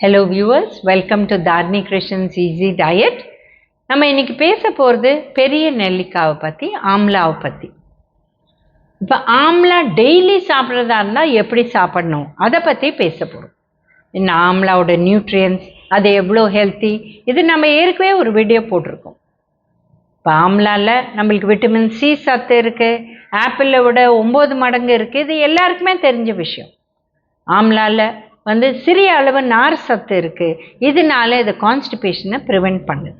Hello viewers welcome to Tharani Krishnan's easy diet நம்ம இன்றைக்கி பேச போகிறது பெரிய நெல்லிக்காவை பற்றி ஆம்லாவை பற்றி இப்போ ஆம்லா டெய்லி சாப்பிட்றதா இருந்தால் எப்படி சாப்பிடணும்? அதை பற்றி பேச போகிறோம் இந்த ஆம்லாவோட நியூட்ரியன்ஸ் அது எவ்வளோ ஹெல்த்தி இது நம்ம ஏற்கனவே ஒரு வீடியோ போட்டிருக்கோம். இப்போ ஆம்லாவில் நம்மளுக்கு விட்டமின் சி சத்து இருக்குது ஆப்பிளை விட ஒம்பது மடங்கு இருக்குது இது எல்லாருக்குமே தெரிஞ்ச விஷயம். ஆம்லாவில் வந்து சிறிய அளவு நார் சத்து இருக்குது இதனால இது கான்ஸ்டிபேஷனை ப்ரிவெண்ட் பண்ணுது.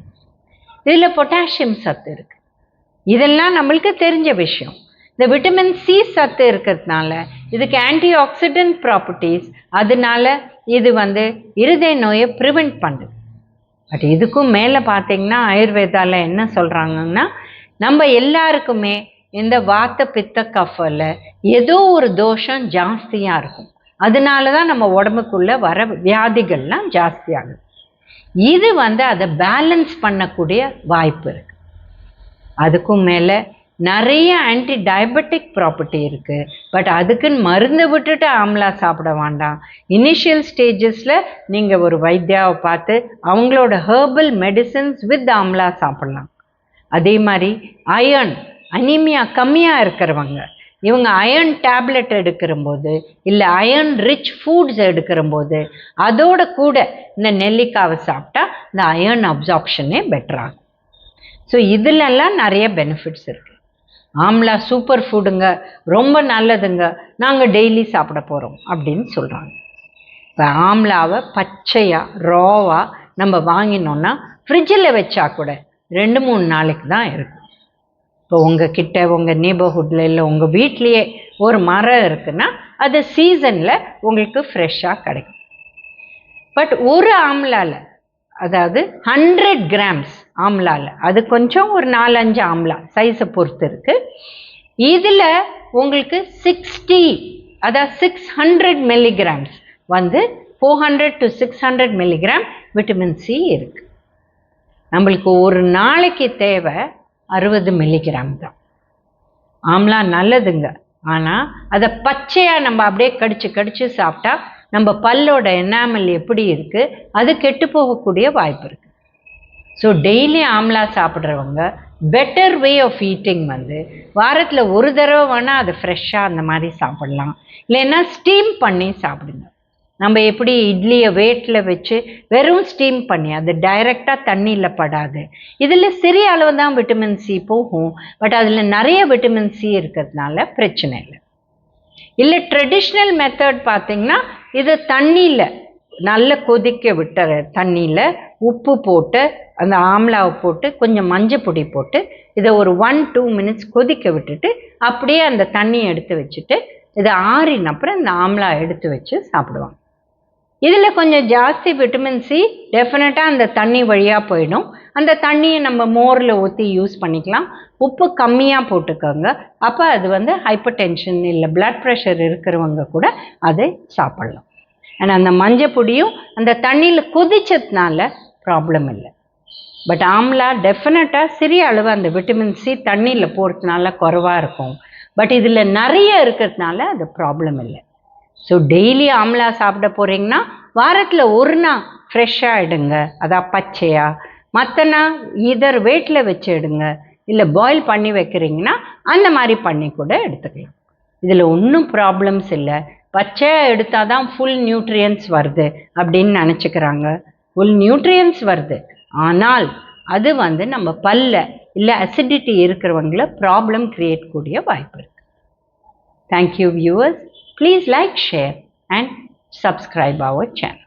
இதில் பொட்டாசியம் சத்து இருக்குது இதெல்லாம் நம்மளுக்கு தெரிஞ்ச விஷயம். இந்த விட்டமின் சி சத்து இருக்கிறதுனால இதுக்கு ஆன்டி ஆக்சிடென்ட் ப்ராப்பர்ட்டிஸ் அதனால இது வந்து இருதய நோயை ப்ரிவெண்ட் பண்ணுது. பட் இதுக்கும் மேலே பார்த்தீங்கன்னா ஆயுர்வேதாவில் என்ன சொல்கிறாங்கன்னா நம்ம எல்லாருக்குமே இந்த வாத்த பித்த கஃபில் ஏதோ ஒரு தோஷம் ஜாஸ்தியாக இருக்கும். அதனால தான் நம்ம உடம்புக்குள்ளே வர வியாதிகள்லாம் ஜாஸ்தியாகுது. இது வந்து அதை பேலன்ஸ் பண்ணக்கூடிய வாய்ப்பு இருக்குது அதுக்கும் மேலே நிறைய ஆன்டி டயபெட்டிக் ப்ராப்பர்ட்டி இருக்குது பட் அதுக்குன்னு மருந்து விட்டுட்டு ஆம்லா சாப்பிட வேண்டாம். இனிஷியல் ஸ்டேஜஸில் நீங்கள் ஒரு வைத்தியாவை பார்த்து அவங்களோட ஹேர்பல் மெடிசன்ஸ் வித் ஆம்லா சாப்பிட்லாம். அதே மாதிரி அயர்ன் அனிமியா கம்மியாக இருக்கிறவங்க இவங்க அயர்ன் டேப்லெட் எடுக்கிறம்போது இல்லை அயர்ன் ரிச் ஃபுட்ஸ் எடுக்கிறம்போது அதோட கூட இந்த நெல்லிக்காவை சாப்பிட்டா இந்த அயர்ன் அப்சார்ப்ஷனே பெட்டராகும் ஸோ இதிலெல்லாம் நிறைய பெனிஃபிட்ஸ் இருக்குது ஆம்லா சூப்பர் ஃபுட்டுங்க ரொம்ப நல்லதுங்க நாங்கள் டெய்லி சாப்பிட போகிறோம் அப்படின்னு சொல்கிறாங்க இப்போ ஆம்லாவை பச்சையாக ரோவாக நம்ம வாங்கினோன்னா ஃப்ரிட்ஜில் வச்சா கூட ரெண்டு மூணு நாளைக்கு தான் இருக்கும். இப்போ உங்கள் கிட்ட உங்கள் நேபர்ஹுட்டில் இல்லை உங்கள் வீட்லேயே ஒரு மரம் இருக்குன்னா அது சீசனில் உங்களுக்கு ஃப்ரெஷ்ஷாக கிடைக்கும். பட் ஒரு ஆம்லாவில் அதாவது ஹண்ட்ரட் கிராம்ஸ் ஆம்லாவில் அது கொஞ்சம் ஒரு நாலஞ்சு ஆம்லா சைஸை பொறுத்து இருக்குது இதில் உங்களுக்கு சிக்ஸ்டி அதாவது சிக்ஸ் ஹண்ட்ரட் மில்லிகிராம்ஸ் வந்து four hundred to six hundred milligram vitamin C இருக்குது நம்மளுக்கு ஒரு நாளைக்கு தேவை அறுபது மில்லிகிராம் தான். ஆம்லா நல்லதுங்க. ஆனால் அதை பச்சையாக நம்ம அப்படியே கடிச்சு கடிச்சு சாப்பிட்டா நம்ம பல்லோட எனாமல் எப்படி இருக்குது அது கெட்டு போகக்கூடிய வாய்ப்பு இருக்குது ஸோ டெய்லி ஆம்லா சாப்பிட்றவங்க பெட்டர் வே ஆஃப் ஈட்டிங் வந்து வாரத்தில் ஒரு தடவை வேணால் அது ஃப்ரெஷ்ஷாக அந்த மாதிரி சாப்பிட்லாம். இல்லைன்னா ஸ்டீம் பண்ணி சாப்பிடுங்க நம்ம எப்படி இட்லியை வேட்டில் வச்சு வெறும் ஸ்டீம் பண்ணி அது டைரெக்டாக தண்ணியில் படாது. இதில் சிறிய அளவு தான் விட்டமின் சி போகும். பட் அதில் நிறைய விட்டமின் சி இருக்கிறதுனால பிரச்சனை இல்லை. இல்லை ட்ரெடிஷ்னல் மெத்தட் பார்த்திங்கன்னா இது தண்ணியில் நல்ல கொதிக்க விட்டுற தண்ணியில் உப்பு போட்டு அந்த ஆம்லாவை போட்டு கொஞ்சம் மஞ்சள் பொடி போட்டு இதை ஒரு ஒன் டூ மினிட்ஸ் கொதிக்க விட்டுட்டு அப்படியே அந்த தண்ணியை எடுத்து வச்சுட்டு இதை ஆறின அப்புறம் இந்த ஆம்லா எடுத்து வச்சு சாப்பிடுவாங்க. இதில் கொஞ்சம் ஜாஸ்தி விட்டமின் சி டெஃபினட்டாக அந்த தண்ணி வழியாக போயிடும். அந்த தண்ணியை நம்ம மோரில் ஊற்றி யூஸ் பண்ணிக்கலாம். உப்பு கம்மியாக போட்டுக்கோங்க. அப்போ அது வந்து ஹைப்பர் டென்ஷன் இல்லை பிளட் ப்ரெஷர் இருக்கிறவங்க கூட அதை சாப்பிட்லாம். ஆனால் அந்த மஞ்சள் பொடியும் அந்த தண்ணியில் கொதிச்சதுனால ப்ராப்ளம் இல்லை. பட் ஆம்லா டெஃபினட்டாக சிறிய அளவு அந்த விட்டமின் சி தண்ணியில் போகிறதுனால குறவாக இருக்கும். பட் இதில் நிறைய இருக்கிறதுனால அது ப்ராப்ளம் இல்லை. ஸோ டெய்லி ஆம்லா சாப்பிட போகிறீங்கன்னா வாரத்தில் ஒரு நாள் ஃப்ரெஷ்ஷாக எடுங்க. அதான் பச்சையாக மற்றனா இதர் வெயிட்டில் வச்சு எடுங்க. இல்லை பாயில் பண்ணி வைக்கிறீங்கன்னா அந்த மாதிரி பண்ணி கூட எடுத்துக்கலாம். இதில் ஒன்றும் ப்ராப்ளம்ஸ் இல்லை. பச்சையாக எடுத்தால் தான் ஃபுல் நியூட்ரியன்ஸ் வருது அப்படின்னு நினச்சிக்கிறாங்க. ஃபுல் நியூட்ரியன்ஸ் வருது. ஆனால் அது வந்து நம்ம பல்ல இல்லை அசிடிட்டி இருக்கிறவங்கள ப்ராப்ளம் க்ரியேட் கூடிய வாய்ப்பு இருக்குது thank you viewers Please like, share and subscribe our channel.